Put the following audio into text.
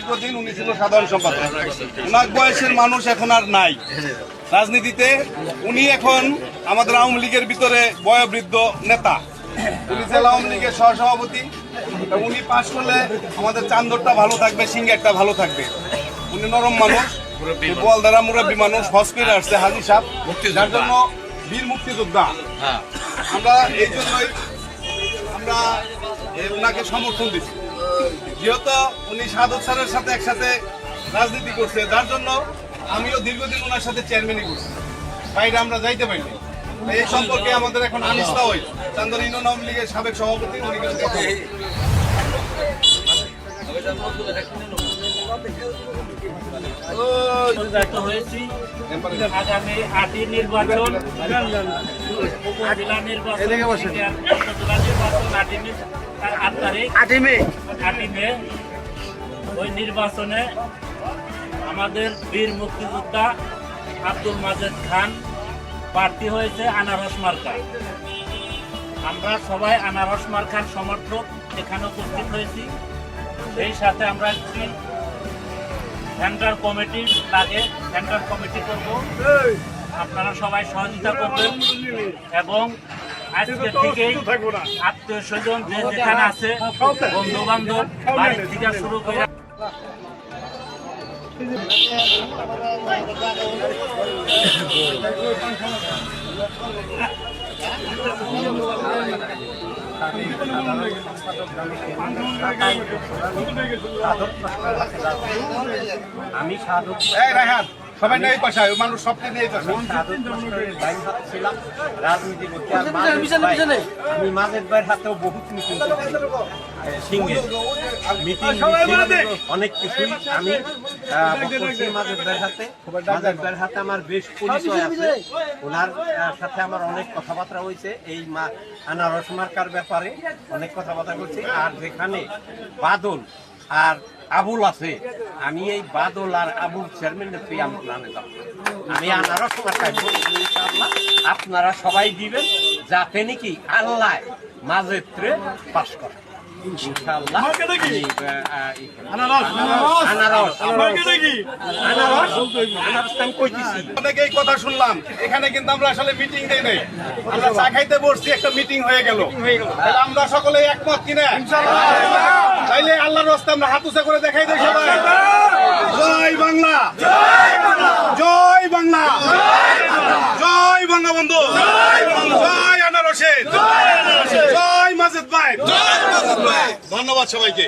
দীর্ঘদিন উনি ছিল সাধারণ সম্পাদক। ওনার বয়সের মানুষ এখন আর নাই। রাজনীতিতে উনি এখন আমাদের আওয়ামী লীগের ভিতরে বয়োবৃদ্ধ নেতা। উনি জেলা আওয়ামী লীগের সহসভাপতি। উনি পাশ করলে আমাদের চান্দরটা ভালো থাকবে সিঙ্গারটা ভালো থাকবে। উনি নরম মানুষ বোয়ালদারা মুরব্বী মানুষ হসপিটাল আসছে হাজি সাহেব। যার জন্য বীর মুক্তিযোদ্ধা। আমরা এই জন্যই আমরা ওনাকে সমর্থন দিচ্ছি। যেহেতু উনি সাধক স্যারের সাথে একসাথে রাজনীতি করছে যার জন্য আমিও দীর্ঘদিন ওনার সাথে চেয়ারম্যানই করছি। বাইরে আমরা যাইতে পারিনি এই সম্পর্কে আমাদের এখন আনিস্তা হই চান্দন ইউনিয়ন আওয়ামী লীগের সাবেক সভাপতি উনি আগামী আটই নির্বাচন উপজেলা নির্বাচন। আট তারিখ। আটই মে। ওই নির্বাচনে আমাদের বীর মুক্তিযোদ্ধা আব্দুল মাজেদ খান প্রার্থী হয়েছে আনারস মার্কা। আমরা সবাই আনারস মার্কার সমর্থক এখানে উপস্থিত হয়েছি। সেই সাথে আমরা একটি সেন্ট্রাল কমিটি লাগে সেন্ট্রাল কমিটি করব। আপনারা সবাই সহযোগিতা করবেন। এবং আজকে থেকেই আত্মীয় স্বজন যে যেখানে আছে বন্ধু বান্ধব বাড়ি থেকে শুরু করে আমি সাধক। এই রায়হান। সবাই নেই পাশে ওই মানুষ সবকে নিয়ে পাশে সাধক মাস্টারের ভাই হাতে ছিলাম রাজনীতি করতে আর মাজেদ আমি মাজেদ ভাইয়ের হাতেও বহুত মিটিং করছি। মিটিং অনেক কিছুই আমি মাজেদ ভাইয়ের হাতে। মাজেদ ভাইয়ের হাতে আমার বেশ পরিচয় আছে। ওনার সাথে আমার অনেক কথাবার্তা হয়েছে। এই মা আনারস মার্কার ব্যাপারে অনেক কথাবার্তা করছি আর যেখানে বাদল আর আবুল আছে আমি এই বাদল আর আবুল চেয়ারম্যানের আমি প্ল্যানে যাব। আমি আনারস মার্কায় ভোট ইনশাআল্লাহ। আপনারা সবাই দিবেন যাতে নাকি আল্লাহ মাজেত্রে পাশ করে। ইনশাআল্লাহ। আমি, আহ, আহ, ই করি। আনারস আনারস। আনারস। তো আমি কইতেছি। অনেকে এই কথা শুনলাম। এখানে কিন্তু আমরা আসলে মিটিং দেই নাই। আমরা চা খাইতে বসছি একটা মিটিং হয়ে গেল। আমরা সকলে একমত কিনা? রাস্তা আমরা হাত উঁচা করে দেখাই দিই সবাই। জয় বাংলা। জয় বাংলা। জয় বঙ্গবন্ধু। জয় আনার হোসেন। জয় মাজেদ ভাই। ধন্যবাদ সবাইকে।